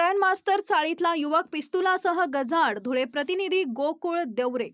नारायण मास्तर चाळीतला युवक पिस्तुलासह गजाड धुळे प्रतिनिधी गोकुळ देवरे.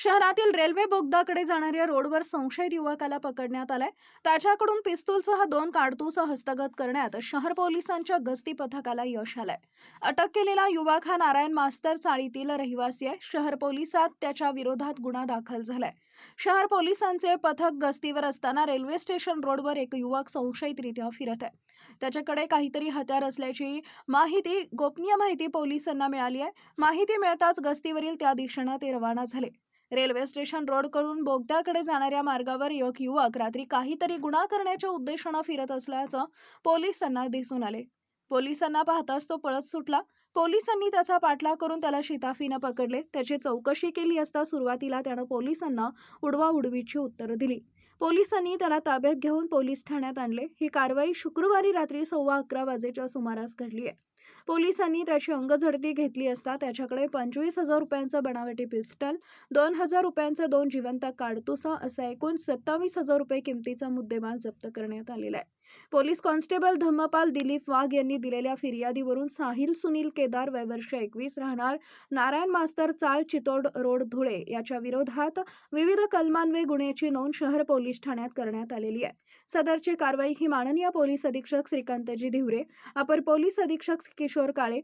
शहरातील रेल्वे बोगदाकडे जाणाऱ्या रोडवर संशयित युवकाला पकडण्यात आलाय. त्याच्याकडून पिस्तूलसह दोन काडतूस हस्तगत करण्यात शहर पोलिसांच्या गस्ती पथकाला यश आलंय. अटक केलेला युवक हा नारायण मास्तर चाळीतील रहिवासी आहे. शहर पोलिसात त्याच्या विरोधात गुन्हा दाखल झालाय. शहर पोलिसांचे पथक गस्तीवर असताना रेल्वे स्टेशन रोडवर एक युवक संशयितरित्या फिरत आहे. त्याच्याकडे काहीतरी हत्यार असल्याची माहिती गोपनीय माहिती पोलिसांना मिळाली आहे. माहिती मिळताच गस्तीवरील त्या दिशेनं ते रवाना झाले. रेल्वे स्टेशन रोडकडून बोगद्याकडे जाणाऱ्या मार्गावर एक युवक रात्री काहीतरी गुन्हा करण्याच्या उद्देशानं फिरत असल्याचं पोलिसांना दिसून आले. पोलिसांना पाहताच तो पळत सुटला. पोलिसांनी त्याचा पाठलाग करून त्याला शिताफीनं पकडले. त्याची चौकशी केली असता सुरुवातीला त्यानं पोलिसांना उडवाउडवीची उत्तरं दिली. पोलिसांनी त्याला ताब्यात घेऊन पोलीस ठाण्यात आणले. ही कारवाई शुक्रवारी रात्री सव्वा अकरा वाजेच्या सुमारास घडली आहे पोलिसांनी त्याची अंगझडती घेतली असता त्याच्याकडे पंचवीस हजार रुपयांचं बनावटी पिस्टल दोन हजार रुपयांचा दोन जिवंत काडतुसा असा एकूण सत्तावीस हजार रुपये किमतीचा मुद्देमाल जप्त करण्यात आलेला आहे. पोलीस कॉन्स्टेबल धम्मपाल दिलीप वाघ यांनी दिलेल्या फिर्यादीवरून साहिल सुनील केदार वय वर्ष एकवीस राहणार नारायण मास्तर चाळ चितोड रोड धुळे याच्या विरोधात विविध कलमान्वये गुन्ह्याची नोंद शहर पोलीस ठाण्यात करण्यात आलेली आहे. सदरची कारवाई ही माननीय पोलीस अधीक्षक श्रीकांतजी धिवरे अपर पोलीस अधीक्षक किशोर काळे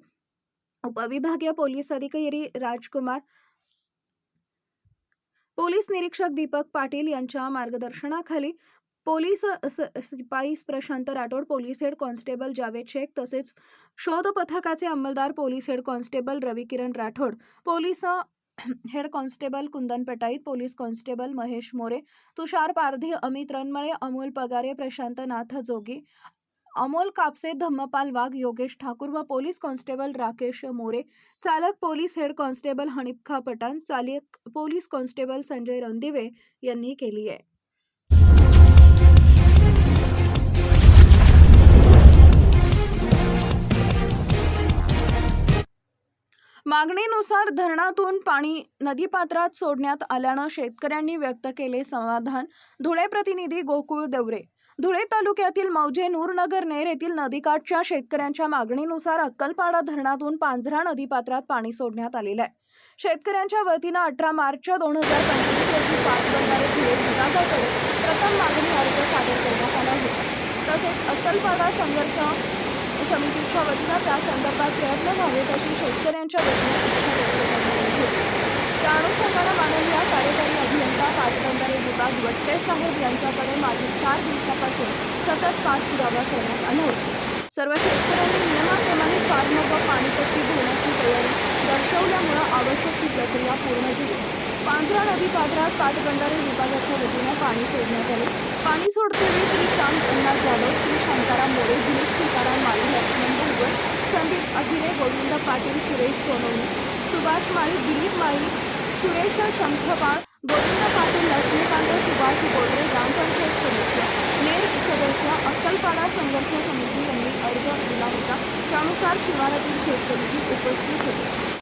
उपविभागीय पोलीस अधिकारी राजकुमार पोलीस निरीक्षक दीपक पाटील यांच्या मार्गदर्शनाखाली पोलीस स- शिपाई Prashant Rathod police head constable Javed Shaikh तसेच शोध पथकाचे अंमलदार police head constable Ravi Kiran Rathod police head constable Kundan Pataite police constable Mahesh More Tushar Pardhi Amit Ranmale Amol Pagare Prashant Nath Jogi Amol Kapse Dhammapal Wagh Yogesh Thakur व police constable Rakesh More चालक police head constable Hanifkha Pathan चालक police constable Sanjay Randive यांनी केली आहे. मागणीनुसार धरणातून पाणी नदीपात्रात सोडण्यात आल्यानं शेतकऱ्यांनी व्यक्त केले समाधान. धुळे प्रतिनिधी गोकुळ देवरे. धुळे तालुक्यातील मौजे नूरनगर नेर येथील नदीकाठच्या शेतकऱ्यांच्या मागणीनुसार अक्कलपाडा धरणातून पांझरा नदीपात्रात पाणी सोडण्यात आलेलं आहे. शेतकऱ्यांच्या वतीनं अठरा मार्च दोन हजार पंचवीस रोजी पाच करणारे धुळे विभागाकडे प्रथम मागणी अर्ज सादर करण्यात आला होता. तसेच अक्कलपाडा संघर्ष समितीच्या वतीनं त्या संदर्भात प्रयत्न व्हावेत अशी शेतकऱ्यांच्या वतीनं त्या अनुषंगानं माननीय कार्यकारी अभियंता पाटबंधारे विभाग वट्टे साहेब यांच्याकडे मागील चार दिवसापासून सतत पाठपुरावा करण्यात आला होता. सर्व शेतकऱ्यांनी नियमाप्रमाणे फार्म व पाणीपट्टी भरण्याची तयारी दर्शवल्यामुळं आवश्यक ती प्रक्रिया पूर्ण झाली. पांढरा नदी पात्रात पाटबंधारे विभागाच्या वतीनं पाणी सोडण्यात आले. पाणी सोडतेवेळी श्री श्याम अण्णा जाधव श्री शांताराम मोरे दिलीप माळी लक्ष्मण भुजबळ संदीप अभिरे गोविंद पाटील सुरेश सोनवणे सुभाष माळी दिलीप माळी सुरेश शंखपाळ गोविंद पाटील लक्ष्मीकांत सुभाष गोडरे ग्रामपंचायत सदस्य नेर सदस्य अक्कलपाडा संघर्ष समिती यांनी अर्ज दिला होता. त्यानुसार शिवारातील शेतकरी उपस्थित होते.